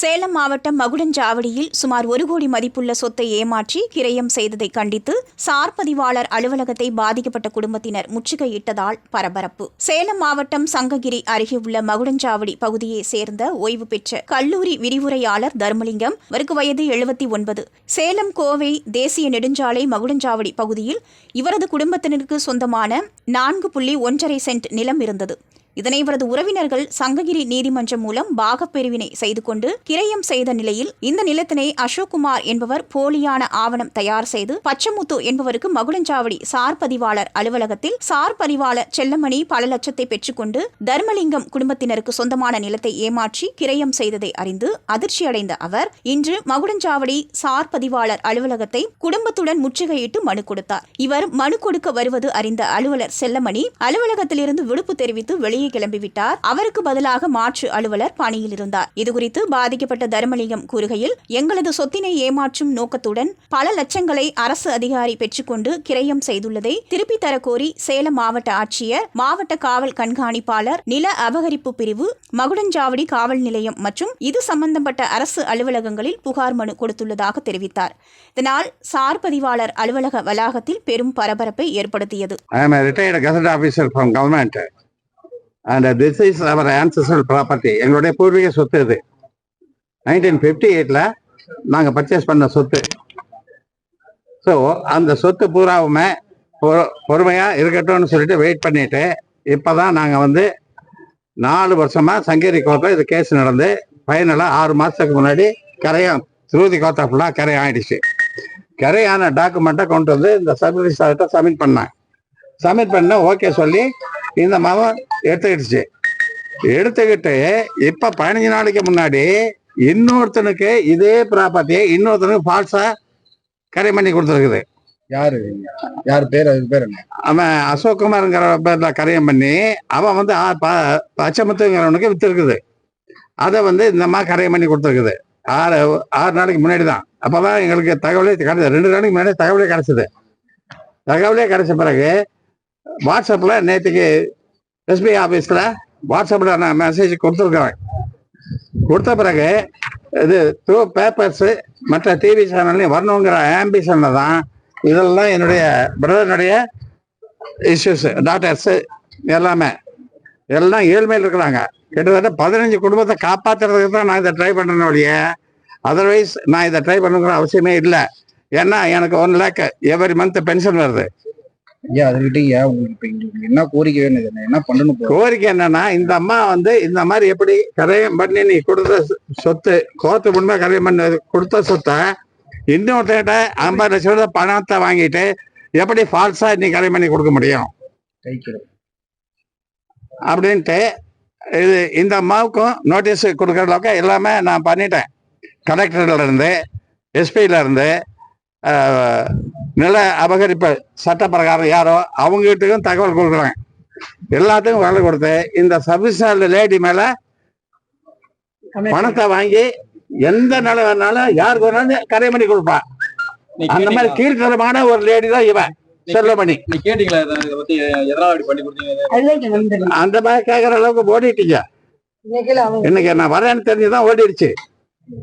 சேலம் மாவட்டம் மகுடஞ்சாவடியில் சுமார் ஒரு கோடி மதிப்புள்ள சொத்தை ஏமாற்றி கிரயம் செய்ததை கண்டித்து சார் பதிவாளர் அலுவலகத்தை பாதிக்கப்பட்ட குடும்பத்தினர் முற்றுகையிட்டதால் பரபரப்பு. சேலம் மாவட்டம் சங்ககிரி அருகே உள்ள மகுடஞ்சாவடி பகுதியை சேர்ந்த ஓய்வு பெற்ற கல்லூரி விரிவுரையாளர் தர்மலிங்கம் இவருக்கு வயது எழுபத்தி ஒன்பது. சேலம் கோவை தேசிய நெடுஞ்சாலை மகுடஞ்சாவடி பகுதியில் இவரது குடும்பத்தினருக்கு சொந்தமான நான்கு புள்ளி ஒன்றரை சென்ட் நிலம் இருந்தது. இதனை இவரது உறவினர்கள் சங்ககிரி நீதிமன்றம் மூலம் பாகப்பிரிவினை செய்து கொண்டு கிரயம் செய்த நிலையில் இந்த நிலத்தினை அசோக்குமார் என்பவர் போலியான ஆவணம் தயார் செய்து பச்சமுத்து என்பவருக்கு மகுடஞ்சாவடி சார் பதிவாளர் அலுவலகத்தில் சார் பதிவாளர் செல்லமணி பல லட்சத்தை பெற்றுக்கொண்டு தர்மலிங்கம் குடும்பத்தினருக்கு சொந்தமான நிலத்தை ஏமாற்றி கிரயம் செய்ததை அறிந்து அதிர்ச்சியடைந்த அவர் இன்று மகுடஞ்சாவடி சார் பதிவாளர் அலுவலகத்தை குடும்பத்துடன் முற்றுகையிட்டு மனு கொடுத்தார். இவர் மனு கொடுக்க வருவது அறிந்த அலுவலர் செல்லமணி அலுவலகத்திலிருந்து விடுப்பு தெரிவித்து வெளியே கிளம்பிவிட்டார். அவருக்கு பதிலாக மாற்று அலுவலர் பணியில் இருந்தார். இதுகுறித்து பாதிக்கப்பட்ட தர்மலிங்கம் கூறுகையில் எங்களது சொத்தினை ஏமாற்றும் நோக்கத்துடன் பல லட்சங்களை அரசு அதிகாரி பெற்றுக்கொண்டு கிரயம் செய்துள்ளதை திருப்பி தரக்கோரி சேலம் மாவட்ட ஆட்சியர் மாவட்ட காவல் கண்காணிப்பாளர் நில அபகரிப்பு பிரிவு மகுடஞ்சாவடி காவல் நிலையம் மற்றும் இது சம்பந்தப்பட்ட அரசு அலுவலகங்களில் புகார் மனு கொடுத்துள்ளதாக தெரிவித்தார். இதனால் சார் பதிவாளர் அலுவலக வளாகத்தில் பெரும் பரபரப்பை ஏற்படுத்தியது. I am a retired gazette officer from government. And this is our ancestral property எங்களுடைய பூர்வீக சொத்து இது. நைன்டீன் ஃபிஃப்டி எயிட்டில் நாங்கள் பர்ச்சேஸ் பண்ண சொத்து. ஸோ அந்த சொத்து பூராவுமே பொ- இருக்கட்டும்னு சொல்லிட்டு வெயிட் பண்ணிட்டு இப்பதான் நாங்கள் வந்து நாலு வருஷமாக சங்கேரி கோர்ட்டில் இது கேஸ் நடந்து ஃபைனலாக ஆறு மாதத்துக்கு முன்னாடி கரையம் திருவதி கோத்தா ஃபுல்லாக கரை ஆயிடுச்சு. கரையான டாக்குமெண்ட்டை கொண்டு வந்து இந்த சப் ரிஜிஸ்டர்கிட்ட சப்மிட் பண்ணேன் சப்மிட் பண்ண ஓகே சொல்லி இந்த மாதம் எடுத்துக்கிடுச்சு. எடுத்துக்கிட்டு இப்ப பதினஞ்சு நாளைக்கு முன்னாடி இன்னொருத்தனுக்கு இதே ப்ராப்பர்ட்டியை இன்னொருத்தனுக்கு ஃபால்ஸா கரை பண்ணி கொடுத்துருக்குது. யாரு? யார் பேர்? அதுக்கு பேர் என்ன? அவன் அசோக்குமார்ங்கிற பேர்ல கரையம் பண்ணி அவன் வந்து பச்சைமுத்துங்கிறவனுக்கு வித்துருக்குது. அதை வந்து இந்த மாதிரி கரையம் பண்ணி கொடுத்துருக்குது. ஆறு ஆறு நாளைக்கு முன்னாடி தான். அப்பதான் எங்களுக்கு தகவலே கிடைச்சது. ரெண்டு நாளைக்கு முன்னாடி தகவலே கிடைச்சது. தகவலே கிடைச்ச பிறகு வாட்ஸ்அப்பில் நேற்றுக்கு எஸ்பிஐ ஆஃபீஸில் வாட்ஸ்அப்பில் நான் மெசேஜ் கொடுத்துருக்குறேன். கொடுத்த பிறகு இது த்ரூ பேப்பர்ஸு மற்ற டிவி சேனல்லையும் வரணுங்கிற ஆம்பிஷனில் தான் இதெல்லாம் என்னுடைய பிரதருடைய இஷ்யூஸு டாக்டர்ஸு எல்லாமே. எல்லாம் ஏழ்மையில் இருக்கிறாங்க. கிட்டத்தட்ட பதினஞ்சு குடும்பத்தை காப்பாற்றுறதுக்கு தான் நான் இதை ட்ரை பண்ணுறேன் ஒழிய அதர்வைஸ் நான் இதை ட்ரை பண்ணுங்கிற அவசியமே இல்லை. ஏன்னா எனக்கு one lakh every month pension வருது. ஐயா அதை விட்டீங்க உங்களுக்கு இப்ப என்ன கோரிக்கை வேணும் என்ன- என்ன பண்ணணும்? கோரிக்கை என்னன்னா இந்த அம்மா வந்து இந்த மாதிரி எப்படி கரையம் பண்ணி நீ கொடுத்த சொத்து கோர்த்து முன்மே கரையம் பண்ணி கொடுத்த சொத்தை இன்னொருத்தர்கிட்ட ஐம்பது லட்சம் ரூபாய் பணத்தை வாங்கிட்டு எப்படி ஃபால்ஸா நீ கரையம் பண்ணி கொடுக்க முடியும்? அப்படின்ட்டு இது இந்த அம்மாவுக்கும் நோட்டீஸ் கொடுக்குற அளவுக்கு எல்லாமே நான் பண்ணிட்டேன். கலெக்டர்ல இருந்து எஸ்பியில இருந்து நில அபகரிப்பு சட்ட பிரகாரம் யாரோ அவங்ககிட்டயும் தகவல் கொடுக்குறாங்க. எல்லாத்துக்கும் வேலை கொடுத்து இந்த சர்வீஸ் லேடி மேல பணத்தை வாங்கி எந்த நிலை வேணாலும் யாருக்கு வேணாலும் கரை பண்ணி கொடுப்பா. அந்த மாதிரி? கீழ்த்தரமான ஒரு லேடி தான் இவன். செல்வமணி நீ கேட்டீங்களா இதை இதை பத்தி? எதனால அப்படி பண்ணி கொடுத்தீங்க? அந்த மாதிரி கேட்கற அளவுக்கு ஓடிட்டீங்க. இன்னைக்கு நான் வரேன்னு தெரிஞ்சுதான் ஓடிடுச்சு.